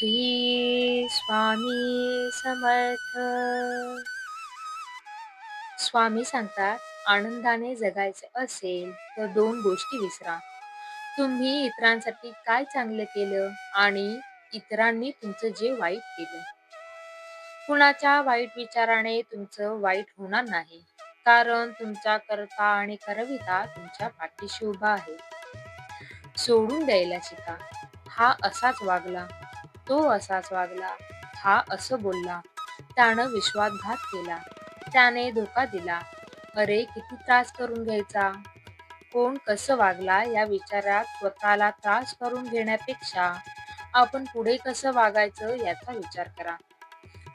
श्री स्वामी समर्थ. स्वामी सांगतात आनंदाने जगायचे असेल तर दोन गोष्टी विसरा. तुम्ही इतरांसाठी काय चांगलं केलं आणि इतरांनी तुमचं जे वाईट केलं? कुणाच्या वाईट विचाराने तुमचं वाईट होणार नाही कारण तुमचा करता आणि करविता तुमच्या पाठीशी उभा आहे. सोडून द्यायला शिका. हा असाच वागला. तो असाच वागला. हा असं बोलला. त्यानं विश्वासघात केला. त्याने धोका दिला. अरे किती त्रास करून घ्यायचा? कोण कसं वागला या विचारात स्वतःला त्रास करून घेण्यापेक्षा? आपण पुढे कसं वागायचं याचा विचार करा.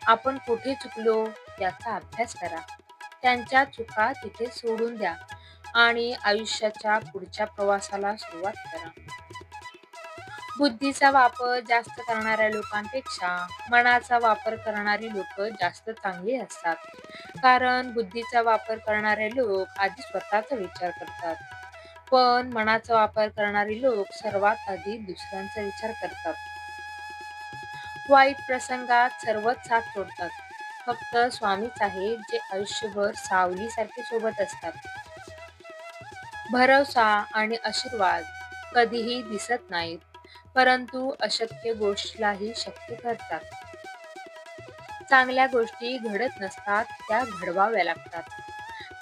आपण कुठे चुकलो याचा अभ्यास करा. त्यांच्या चुका तिथे सोडून द्या आणि आयुष्याच्या पुढच्या प्रवासाला सुरुवात करा. बुद्धीचा वापर जास्त करणाऱ्या लोकांपेक्षा मनाचा वापर करणारी लोक जास्त चांगली असतात. कारण बुद्धीचा वापर करणारे लोक आधी स्वतःचा विचार करतात. पण मनाचा वापर करणारे लोक सर्वात आधी दुसऱ्यांचा विचार करतात. वाईट प्रसंगात सर्वच साथ सोडतात. फक्त स्वामीच आहे जे आयुष्यभर सावलीसारखे सोबत असतात. भरवसा आणि आशीर्वाद कधीही दिसत नाहीत. परंतु अशक्य गोष्टीलाही शक्य करतात. चांगल्या गोष्टी घडत नसतात त्या घडवाव्या लागतात.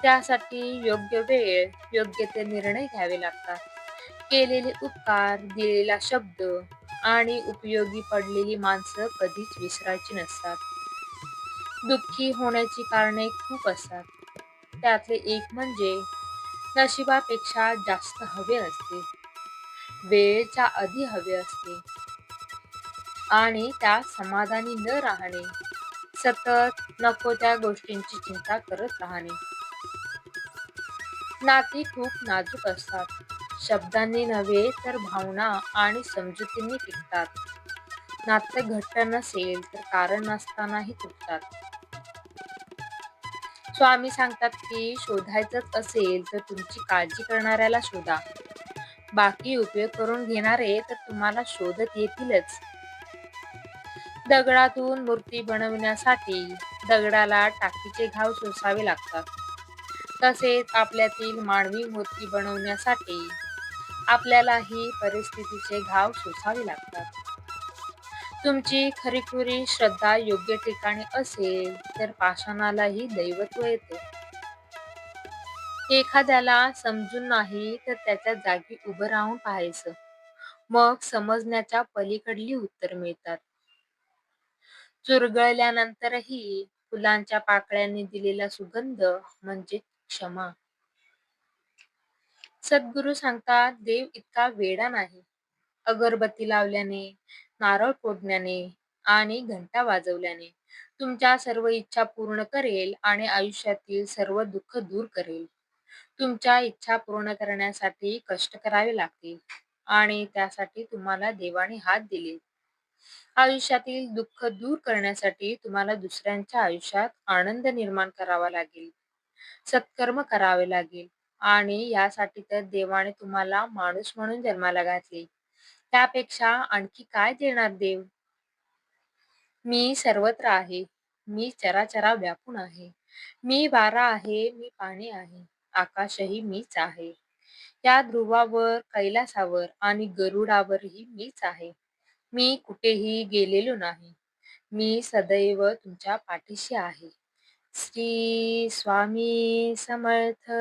त्यासाठी योग्य वेळ योग्य ते निर्णय घ्यावे लागतात. केलेले उपकार दिलेला शब्द आणि उपयोगी पडलेली माणसं कधीच विसरायची नसतात. दुःखी होण्याची कारणे खूप असतात. त्यातले एक म्हणजे नशिबापेक्षा जास्त हवे असते. वेळेच्या आधी हवे असते. आणि त्या समाधानी न राहणे. सतत नको त्या गोष्टींची चिंता करत राहणे. नाती खूप नाजूक असतात. शब्दांनी नव्हे तर भावना आणि समजुतींनी टिकतात. नातं घट्ट नसेल तर कारण नसतानाही तुटतात. स्वामी सांगतात की शोधायचंच असेल तर तुमची काळजी करणाऱ्याला शोधा. बाकी उपयोग करून घेणारे तर तुम्हाला शोधत येतीलच. दगडातून मूर्ती बनवण्यासाठी दगडाला टाकीचे घाव सोसावे लागतात. तसेच आपल्यातील मानवी मूर्ती बनवण्यासाठी आपल्यालाही परिस्थितीचे घाव सोसावे लागतात. तुमची खरीखुरी श्रद्धा योग्य ठिकाणी असेल तर पाषाणालाही दैवत्व येते. एखाद्याला समजून नाही तर त्याच्या जागी उभं राहून पाहायचं. मग समजण्याच्या पलीकडली उत्तर मिळतात. चुरगळल्यानंतरही फुलांच्या पाकळ्यांनी दिलेला सुगंध म्हणजे क्षमा. सद्गुरू सांगतात देव इतका वेडा नाही. अगरबत्ती लावल्याने नारळ फोडण्याने आणि घंटा वाजवल्याने तुमच्या सर्व इच्छा पूर्ण करेल आणि आयुष्यातील सर्व दुःख दूर करेल. तुमच्या इच्छा पूर्ण करण्यासाठी कष्ट करावे लागतील आणि त्यासाठी तुम्हाला देवाने हात दिले. आयुष्यातील दुःख दूर करण्यासाठी तुम्हाला दुसऱ्यांच्या आयुष्यात आनंद निर्माण करावा लागेल. सत्कर्म करावे लागेल आणि यासाठी तर देवाने तुम्हाला माणूस म्हणून जन्माला घातले. त्यापेक्षा आणखी काय देणार देव? मी सर्वत्र आहे. मी चराचरा व्यापून आहे. मी वारा आहे. मी पाणी आहे. आकाशही मीच आहे. या ध्रुवावर कैलासावर आणि गरुडावरही मीच आहे. मी कुठेही गेलेलो नाही. मी सदैव तुमच्या पाठीशी आहे. श्री स्वामी समर्थ.